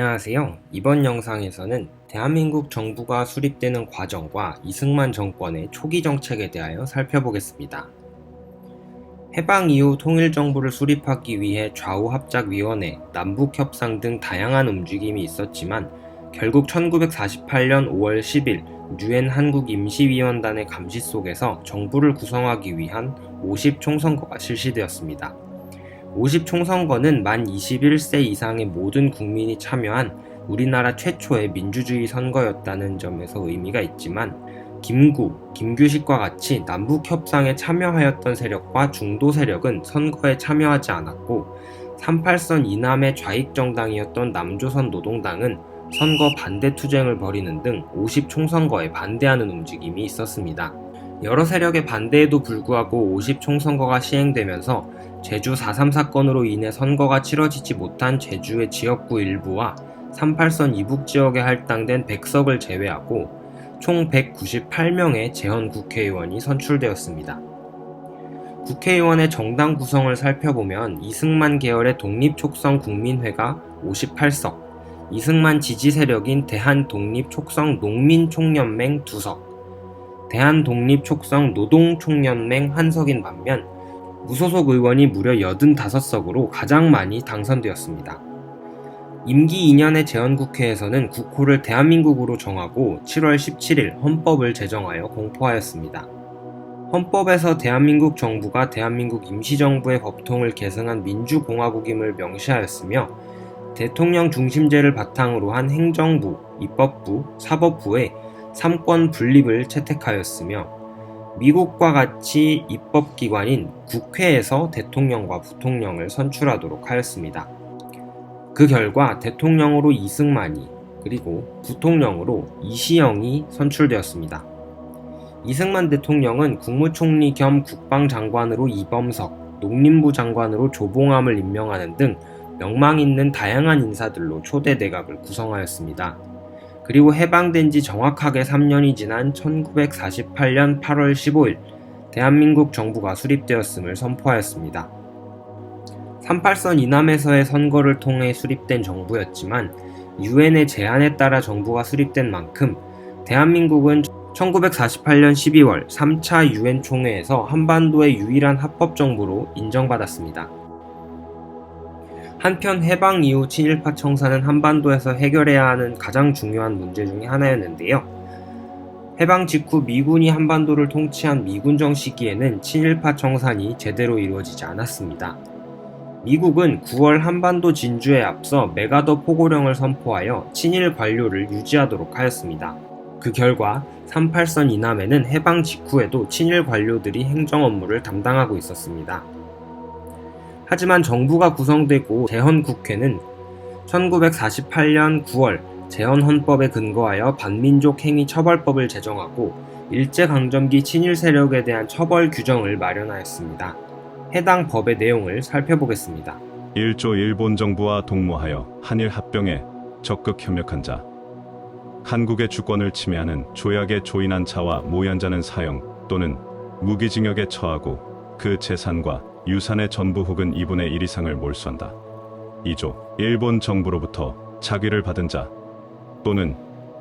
안녕하세요. 이번 영상에서는 대한민국 정부가 수립되는 과정과 이승만 정권의 초기 정책에 대하여 살펴보겠습니다. 해방 이후 통일정부를 수립하기 위해 좌우합작위원회, 남북협상 등 다양한 움직임이 있었지만 결국 1948년 5월 10일 유엔 한국 임시위원단의 감시 속에서 정부를 구성하기 위한 50 총선거가 실시되었습니다. 50 총선거는 만 21세 이상의 모든 국민이 참여한 우리나라 최초의 민주주의 선거였다는 점에서 의미가 있지만 김구, 김규식과 같이 남북 협상에 참여하였던 세력과 중도 세력은 선거에 참여하지 않았고 38선 이남의 좌익 정당이었던 남조선 노동당은 선거 반대 투쟁을 벌이는 등 50 총선거에 반대하는 움직임이 있었습니다. 여러 세력의 반대에도 불구하고 50 총선거가 시행되면서 제주 4.3 사건으로 인해 선거가 치러지지 못한 제주의 지역구 일부와 38선 이북 지역에 할당된 100석을 제외하고 총 198명의 재헌 국회의원이 선출되었습니다. 국회의원의 정당 구성을 살펴보면 이승만 계열의 독립촉성 국민회가 58석, 이승만 지지 세력인 대한독립촉성 농민총연맹 2석, 대한독립촉성 노동총연맹 1석인 반면 무소속 의원이 무려 85석으로 가장 많이 당선되었습니다. 임기 2년의 재헌국회에서는 국호를 대한민국으로 정하고 7월 17일 헌법을 제정하여 공포하였습니다. 헌법에서 대한민국 정부가 대한민국 임시정부의 법통을 계승한 민주공화국임을 명시하였으며 대통령 중심제를 바탕으로 한 행정부, 입법부, 사법부의 삼권 분립을 채택하였으며 미국과 같이 입법기관인 국회에서 대통령과 부통령을 선출하도록 하였습니다. 그 결과 대통령으로 이승만이 그리고 부통령으로 이시영이 선출되었습니다. 이승만 대통령은 국무총리 겸 국방장관으로 이범석, 농림부 장관으로 조봉암을 임명하는 등 명망 있는 다양한 인사들로 초대 내각을 구성하였습니다. 그리고 해방된 지 정확하게 3년이 지난 1948년 8월 15일 대한민국 정부가 수립되었음을 선포하였습니다. 38선 이남에서의 선거를 통해 수립된 정부였지만 유엔의 제안에 따라 정부가 수립된 만큼 대한민국은 1948년 12월 3차 유엔 총회에서 한반도의 유일한 합법 정부로 인정받았습니다. 한편 해방 이후 친일파 청사는 한반도에서 해결해야 하는 가장 중요한 문제 중의 하나였는데요. 해방 직후 미군이 한반도를 통치한 미군정 시기에는 친일파 청산이 제대로 이루어지지 않았습니다. 미국은 9월 한반도 진주에 앞서 메가더 포고령을 선포하여 친일 관료를 유지하도록 하였습니다. 그 결과 38선 이남에는 해방 직후에도 친일 관료들이 행정 업무를 담당하고 있었습니다. 하지만 정부가 구성되고 재헌국회는 1948년 9월 재헌헌법에 근거하여 반민족 행위 처벌법을 제정하고 일제강점기 친일 세력에 대한 처벌 규정을 마련하였습니다. 해당 법의 내용을 살펴보겠습니다. 1조 일본 정부와 동무하여 한일 합병에 적극 협력한 자 한국의 주권을 침해하는 조약에 조인한 자와 모의한 자는 사형 또는 무기징역에 처하고 그 재산과 유산의 전부 혹은 2분의 1 이상을 몰수한다. 2조 일본 정부로부터 자귀를 받은 자 또는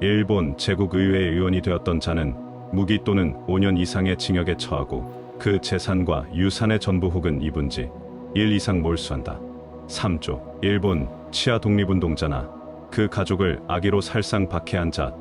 일본 제국의회 의원이 되었던 자는 무기 또는 5년 이상의 징역에 처하고 그 재산과 유산의 전부 혹은 2분지 1 이상 몰수한다. 3조 일본 치아 독립운동자나 그 가족을 악의로 살상 박해한 자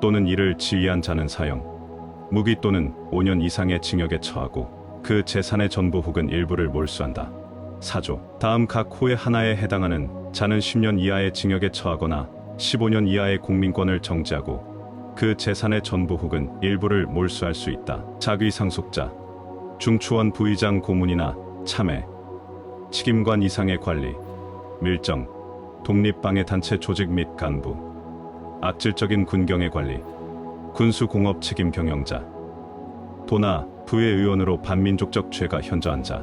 또는 이를 지휘한 자는 사형 무기 또는 5년 이상의 징역에 처하고 그 재산의 전부 혹은 일부를 몰수한다. 4조. 다음 각 호의 하나에 해당하는 자는 10년 이하의 징역에 처하거나 15년 이하의 공민권을 정지하고 그 재산의 전부 혹은 일부를 몰수할 수 있다. 자귀 상속자, 중추원 부의장 고문이나 참회, 책임관 이상의 관리, 밀정, 독립방해 단체 조직 및 간부, 악질적인 군경의 관리, 군수공업 책임 경영자, 도나 부의 의원으로 반민족적 죄가 현저한 자,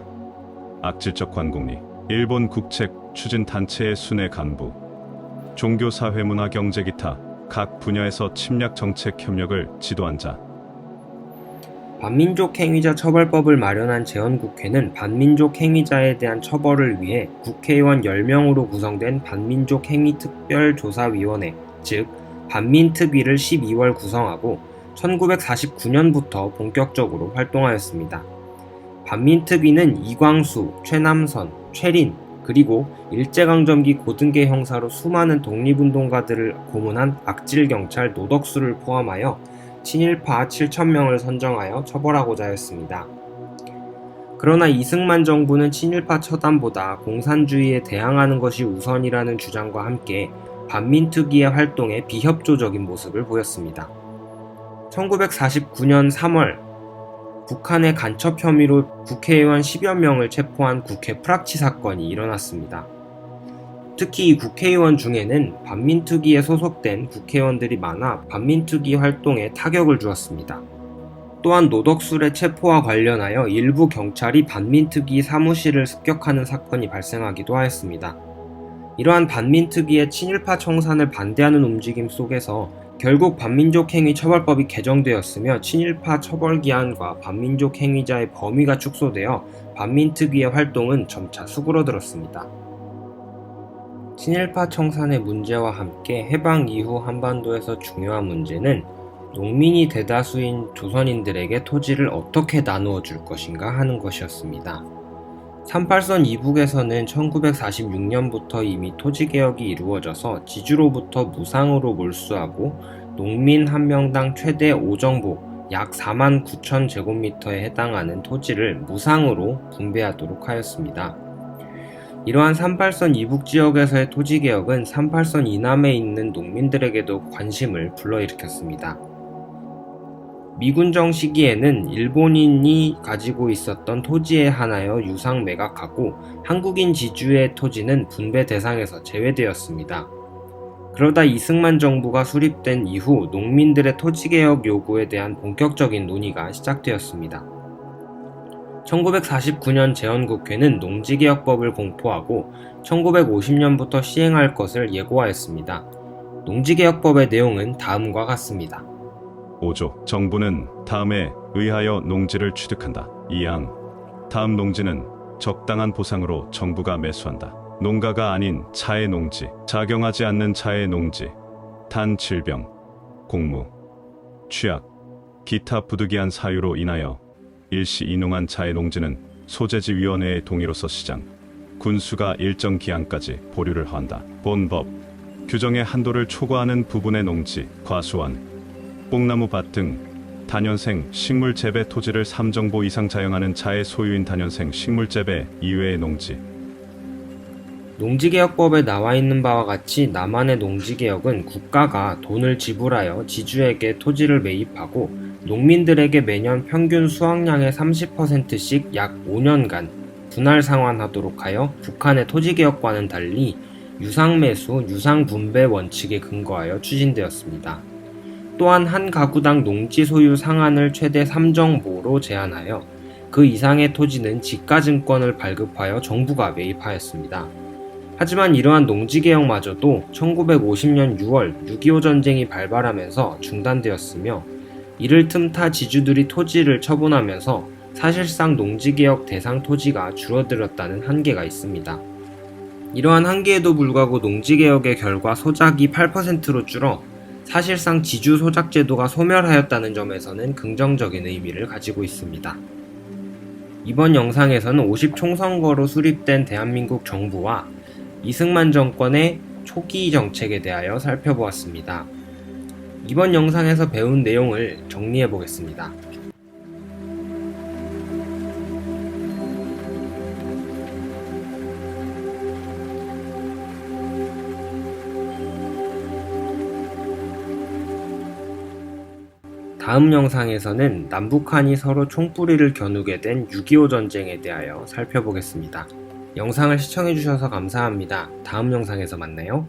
악질적 관국리, 일본 국책 추진 단체의 순회 간부, 종교 사회 문화 경제 기타. 각 분야에서 침략 정책 협력을 지도한 자, 반민족 행위자 처벌법을 마련한 재헌국회는 반민족 행위자에 대한 처벌을 위해 국회의원 10명으로 구성된 반민족 행위 특별조사위원회, 즉 반민특위를 12월 구성하고 1949년부터 본격적으로 활동하였습니다. 반민특위는 이광수, 최남선, 최린, 그리고 일제강점기 고등계 형사로 수많은 독립운동가들을 고문한 악질경찰 노덕수를 포함하여 친일파 7천명을 선정하여 처벌하고자 했습니다. 그러나 이승만 정부는 친일파 처단보다 공산주의에 대항하는 것이 우선이라는 주장과 함께 반민특위의 활동에 비협조적인 모습을 보였습니다. 1949년 3월 북한의 간첩 혐의로 국회의원 10여 명을 체포한 국회 프락치 사건이 일어났습니다. 특히 이 국회의원 중에는 반민특위에 소속된 국회의원들이 많아 반민특위 활동에 타격을 주었습니다. 또한 노덕술의 체포와 관련하여 일부 경찰이 반민특위 사무실을 습격하는 사건이 발생하기도 하였습니다. 이러한 반민특위의 친일파 청산을 반대하는 움직임 속에서 결국 반민족 행위 처벌법이 개정되었으며 친일파 처벌 기한과 반민족 행위자의 범위가 축소되어 반민특위의 활동은 점차 수그러들었습니다. 친일파 청산의 문제와 함께 해방 이후 한반도에서 중요한 문제는 농민이 대다수인 조선인들에게 토지를 어떻게 나누어 줄 것인가 하는 것이었습니다. 38선 이북에서는 1946년부터 이미 토지개혁이 이루어져서 지주로부터 무상으로 몰수하고 농민 한 명당 최대 5정복 약 4만 9천 제곱미터에 해당하는 토지를 무상으로 분배하도록 하였습니다. 이러한 38선 이북 지역에서의 토지개혁은 38선 이남에 있는 농민들에게도 관심을 불러일으켰습니다. 미군정 시기에는 일본인이 가지고 있었던 토지에 한하여 유상 매각하고 한국인 지주의 토지는 분배 대상에서 제외되었습니다. 그러다 이승만 정부가 수립된 이후 농민들의 토지개혁 요구에 대한 본격적인 논의가 시작되었습니다. 1949년 재헌국회는 농지개혁법을 공포하고 1950년부터 시행할 것을 예고하였습니다. 농지개혁법의 내용은 다음과 같습니다. 5조 정부는 다음에 의하여 농지를 취득한다. 2항. 다음 농지는 적당한 보상으로 정부가 매수한다. 농가가 아닌 차의 농지, 작용하지 않는 차의 농지, 단 질병, 공무, 취약, 기타 부득이한 사유로 인하여 일시 이농한 차의 농지는 소재지위원회의 동의로서 시장, 군수가 일정 기한까지 보류를 한다. 본법. 규정의 한도를 초과하는 부분의 농지, 과수원, 뽕나무밭 등 단연생 식물 재배 토지를 3정보 이상 자영하는 차의 소유인 단연생 식물 재배 이외의 농지, 농지개혁법에 나와 있는 바와 같이 남한의 농지개혁은 국가가 돈을 지불하여 지주에게 토지를 매입하고 농민들에게 매년 평균 수확량의 30%씩 약 5년간 분할 상환하도록 하여 북한의 토지개혁과는 달리 유상매수, 유상분배 원칙에 근거하여 추진되었습니다. 또한 한 가구당 농지 소유 상한을 최대 3정보로 제한하여 그 이상의 토지는 지가증권을 발급하여 정부가 매입하였습니다. 하지만 이러한 농지개혁마저도 1950년 6월 6.25 전쟁이 발발하면서 중단되었으며 이를 틈타 지주들이 토지를 처분하면서 사실상 농지개혁 대상 토지가 줄어들었다는 한계가 있습니다. 이러한 한계에도 불구하고 농지개혁의 결과 소작이 8%로 줄어 사실상 지주 소작 제도가 소멸하였다는 점에서는 긍정적인 의미를 가지고 있습니다. 이번 영상에서는 50 총선거로 수립된 대한민국 정부와 이승만 정권의 초기 정책에 대하여 살펴보았습니다. 이번 영상에서 배운 내용을 정리해 보겠습니다. 다음 영상에서는 남북한이 서로 총뿌리를 겨누게 된 6.25 전쟁에 대하여 살펴보겠습니다. 영상을 시청해주셔서 감사합니다. 다음 영상에서 만나요.